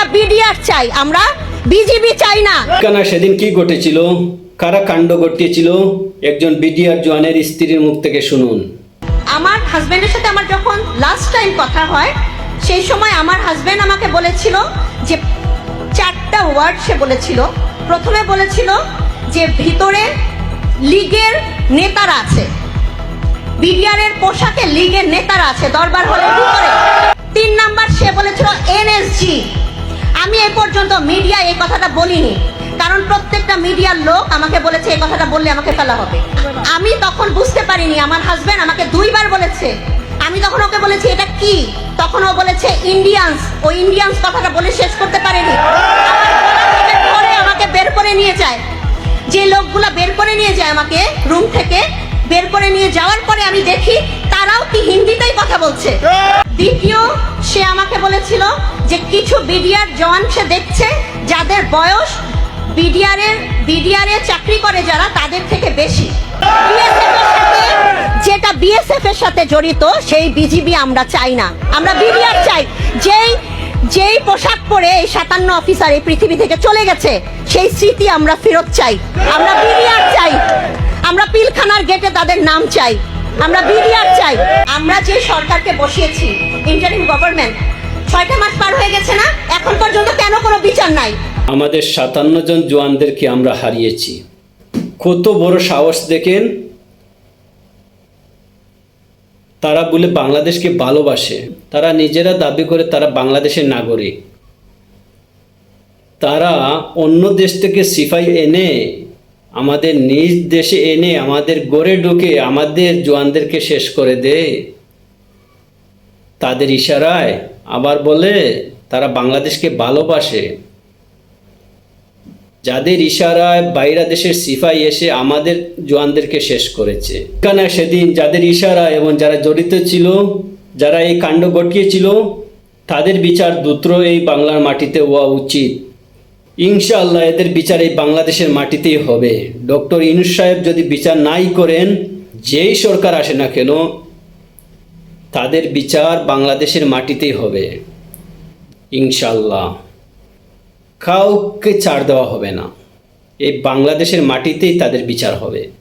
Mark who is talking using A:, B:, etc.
A: আমরা বিডিআর চাই আমরা বিজিবি চাই না।
B: কেন সেদিন কি ঘটেছিল? কারা কাণ্ড ঘটিয়েছিল? একজন বিডিআর জওয়ানের স্ত্রীর মুখ থেকে শুনুন।
A: আমার হাজবেন্ডের সাথে আমার যখন লাস্ট টাইম কথা হয় সেই সময় আমার হাজবেন্ড আমাকে বলেছিল যে চারটা ওয়ার্ড সে বলেছিল। প্রথমে বলেছিল যে ভিতরে লীগের নেতারা আছে। বিডিআরের পোশাকে লীগের নেতারা আছে দরবার হলে ভিতরে। তিন নাম্বার সে বলেছিল এনএসজি পর্যন্ত মিডিয়া এই কথাটা বলিনি। কারণ প্রত্যেকটা মিডিয়ার লোক আমাকে বলেছে, এই কথাটা বললে আমাকে ফেলা হবে। আমি তখন বুঝতে পারিনি, আমার হাজবেন্ড আমাকে দুইবার বলেছে। আমি তখন ওকে বলেছি, এটা কি? তখন ও বলেছে ইন্ডিয়ান্স ও ইন্ডিয়ান্স কথাটা বলে শেষ করতে পারেনি। আমাকে বের করে নিয়ে যায়। যে লোকগুলো বের করে নিয়ে যায় আমাকে রুম থেকে, বের করে নিয়ে যাওয়ার পরে আমি দেখি তারাও কি হিন্দিতেই কথা বলছে। দ্বিতীয়, সে আমাকে বলেছিল যে কিছু বিডিআর জওয়ান সে দেখছে, যাদের বয়স বিডিআরের, বিডিআরে চাকরি করে যারা, তাদের থেকে বেশি। যেটা বিএসএফ এর সাথে জড়িত, সেই বিজিবি আমরা চাই না। আমরা বিডিআর চাই। যেই যেই পোশাক পরে এই সাতান্ন অফিসার এই পৃথিবী থেকে চলে গেছে, সেই স্মৃতি আমরা ফেরত চাই। আমরা বিডিআর চাই। আমরা পিলখানার গেটে তাদের নাম চাই। আমরা বিডিআর চাই। আমরা যে সরকারকে বসিয়েছি, ইন্টারিম গভর্নমেন্ট ছয়টা মাস পার হয়ে গেছে না? এখন পর্যন্ত কেন কোনো বিচার নাই?
B: আমাদের সাতান্ন জন জওয়ানদেরকে আমরা হারিয়েছি। কত বড় সাহস দেখেন? তারা বলে বাংলাদেশকে ভালোবাসে। তারা নিজেরা দাবি করে তারা বাংলাদেশের নাগরিক। তারা অন্য দেশ থেকে সিফাই এনে, আমাদের নিজ দেশে এনে, আমাদের গড়ে ঢুকে, আমাদের জোয়ানদেরকে শেষ করে দেয়। তাদের ইশারায় আবার বলে, তারা বাংলাদেশকে ভালোবাসে। যাদের ইশারায় বাইরা দেশের সিফাই এসে আমাদের জোয়ানদেরকে শেষ করেছে। কেন সেদিন যাদের ইশারা এবং যারা জড়িত ছিল, যারা এই কাণ্ড ঘটিয়েছিল, তাদের বিচার দ্রুত এই বাংলার মাটিতে হওয়া উচিত। ইনশাআল্লাহ এদের বিচার এই বাংলাদেশের মাটিতেই হবে। ডক্টর ইনুস সাহেব যদি বিচার নাই করেন, যেই সরকার আসে না কেন তাদের বিচার বাংলাদেশের মাটিতেই হবে। ইনশাল্লাহ কাউকে ছাড় দেওয়া হবে না। এই বাংলাদেশের মাটিতেই তাদের বিচার হবে।